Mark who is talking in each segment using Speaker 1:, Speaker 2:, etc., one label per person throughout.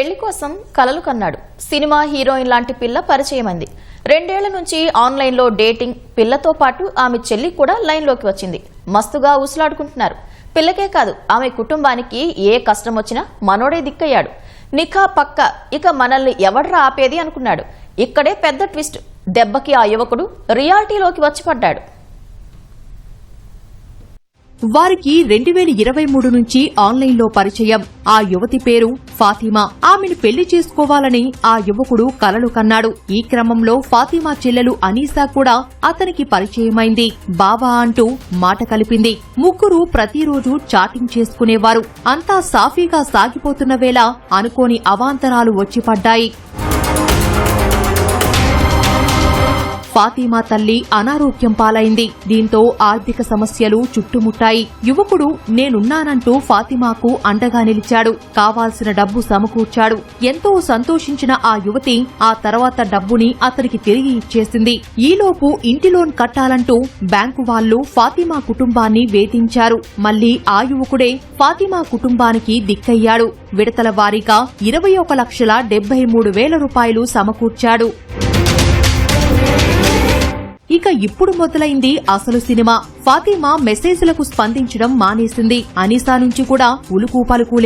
Speaker 1: పెళ్ళి కోసం కలలు కన్నాడు. సినిమా హీరోయిన్ లాంటి పిల్ల పరిచయమైంది. రెండేళ్ళ నుంచి ఆన్లైన్లో డేటింగ్ పిల్లతో పాటు ఆమె చెల్లి కూడా లైన్లోకి వచ్చింది. మస్తుగా ఊసులాడుకుంటున్నారు. పిల్లకే కాదు ఆమె కుటుంబానికి ఏ కష్టం వచ్చినా మనోడే దిక్కయ్యాడు. నిఖా పక్క ఇక మనల్ని ఎవడ్రా ఆపేది అనుకున్నాడు. ఇక్కడే పెద్ద ట్విస్ట్ దెబ్బకి ఆ యువకుడు రియాలిటీలోకి వచ్చి పడ్డాడు.
Speaker 2: వారికి రెండు వేల ఇరవై మూడు నుంచి ఆన్లైన్లో పరిచయం. ఆ యువతి పేరు ఫాతిమా. ఆమెను పెళ్ళి చేసుకోవాలని ఆ యువకుడు కలలు కన్నాడు. ఈ క్రమంలో ఫాతిమా చెల్లెలు అనీసా కూడా అతనికి పరిచయమైంది. బాబా అంటూ మాట కలిపింది. ముగ్గురు ప్రతిరోజు చాటింగ్ చేసుకునేవారు. అంతా సాఫీగా సాగిపోతున్న వేళ అనుకోని అవాంతరాలు వచ్చి ఫాతిమా తల్లి అనారోగ్యం పాలైంది. దీంతో ఆర్థిక సమస్యలు చుట్టుముట్టాయి. యువకుడు నేనున్నానంటూ ఫాతిమాకు అండగా నిలిచాడు. కావాల్సిన డబ్బు సమకూర్చాడు. ఎంతో సంతోషించిన ఆ యువతి ఆ తర్వాత డబ్బుని అతనికి తిరిగి ఇచ్చేసింది. ఈలోపు ఇంటి లోన్ కట్టాలంటూ బ్యాంకు వాళ్ళు ఫాతిమా కుటుంబాన్ని వేధించారు. మళ్ళీ ఆ యువకుడే ఫాతిమా కుటుంబానికి దిక్కయ్యాడు. విడతల వారీగా ఇరవై ఒక లక్షల డెబ్బై మూడు వేల రూపాయలు సమకూర్చాడు. ఇక ఇప్పుడు మొదలైంది అసలు సినిమా. ఫాతిమా మెసేజ్లకు స్పందించడం మానేసింది. అనిసా నుంచి కూడా ఉలుకు పలుకు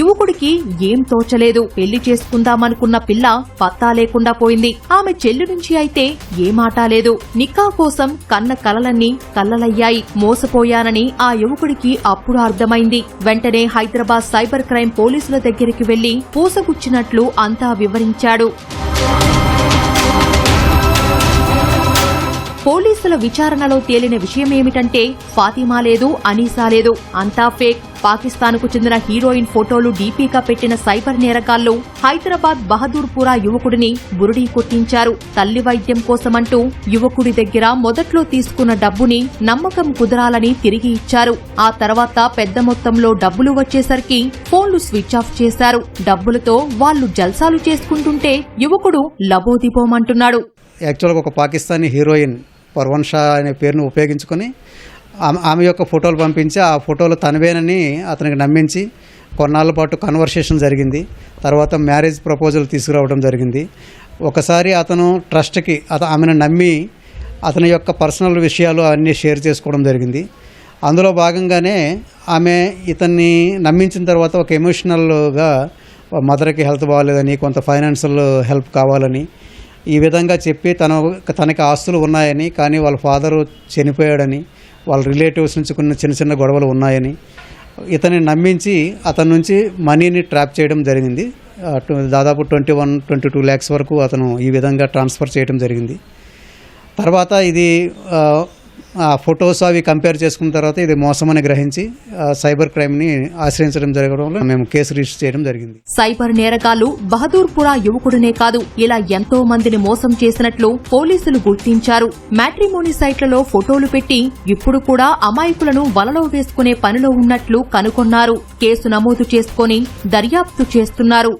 Speaker 2: యువకుడికి ఏం తోచలేదు. పెళ్ళి చేసుకుందామనుకున్న పిల్ల పత్తా లేకుండా పోయింది. ఆమె చెల్లి నుంచి అయితే ఏ మాట లేదు. నిక్కా కోసం కన్న కలలన్నీ కల్లలయ్యాయి మోసపోయానని ఆ యువకుడికి అప్పుడు అర్థమైంది. వెంటనే హైదరాబాద్ సైబర్ క్రైమ్ పోలీసుల దగ్గరికి వెళ్ళి పూసగుచ్చినట్లు అంతా వివరించాడు. పోలీసుల విచారణలో తేలిన విషయమేమిటంటే ఫాతిమా లేదు అనీసా లేదు. అంతా ఫేక్. పాకిస్తాన్కు చెందిన హీరోయిన్ ఫోటోలు డీపీగా పెట్టిన సైబర్ నేరగాళ్ళు హైదరాబాద్ బహదూర్పురా యువకుడిని బురుడీ కొట్టించారు. తల్లి వైద్యం కోసమంటూ యువకుడి దగ్గర మొదట్లో తీసుకున్న డబ్బుని నమ్మకం కుదరాలని తిరిగి ఇచ్చారు. ఆ తర్వాత పెద్ద మొత్తంలో డబ్బులు వచ్చేసరికి ఫోన్లు స్విచ్ ఆఫ్ చేశారు. డబ్బులతో వాళ్ళు జల్సాలు చేసుకుంటుంటే యువకుడు లబోదిబోమంటున్నాడు.
Speaker 3: యాక్చువల్గా ఒక పాకిస్తానీ హీరోయిన్ పర్వన్ షా అనే పేరును ఉపయోగించుకొని ఆమె ఆమె యొక్క ఫోటోలు పంపించి ఆ ఫోటోలు తనవేనని అతనికి నమ్మించి కొన్నాళ్ళ పాటు కన్వర్సేషన్ జరిగింది. తర్వాత మ్యారేజ్ ప్రపోజల్ తీసుకురావడం జరిగింది. ఒకసారి అతను ట్రస్ట్కి అత ఆమెను నమ్మి అతని యొక్క పర్సనల్ విషయాలు అన్నీ షేర్ చేసుకోవడం జరిగింది. అందులో భాగంగానే ఆమె ఇతన్ని నమ్మించిన తర్వాత ఒక ఎమోషనల్గా మదర్కి హెల్త్ బాగాలేదని కొంత ఫైనాన్షియల్ హెల్ప్ కావాలని ఈ విధంగా చెప్పి తన తనకి ఆస్తులు ఉన్నాయని కానీ వాళ్ళ ఫాదరు చనిపోయాడని వాళ్ళ రిలేటివ్స్ నుంచి కొన్ని చిన్న చిన్న గొడవలు ఉన్నాయని ఇతన్ని నమ్మించి అతని నుంచి మనీని ట్రాప్ చేయడం జరిగింది. దాదాపు twenty one twenty two lakhs వరకు అతను ఈ విధంగా ట్రాన్స్ఫర్ చేయడం జరిగింది. తర్వాత ఇది ఆ, ఫొటోస్ అవి కంపేర్ చేసుకున్న తర్వాత ఇది మోసమని గ్రహించి సైబర్ క్రైమ్ని ఆశ్రయించడం జరగడంలో మేము కేసు రిజిస్టర్ చేయడం జరిగింది.
Speaker 2: సైబర్ నేరగాళ్ళు బహదూర్పురా యువకుడినే కాదు ఇలా ఎంతో మందిని మోసం చేసినట్లు పోలీసులు గుర్తించారు. మ్యాట్రిమోని సైట్లలో ఫోటోలు పెట్టి ఇప్పుడు కూడా అమాయకులను వలలో వేసుకునే పనిలో ఉన్నట్లు కనుగొన్నారు. కేసు నమోదు చేసుకుని దర్యాప్తు చేస్తున్నారు.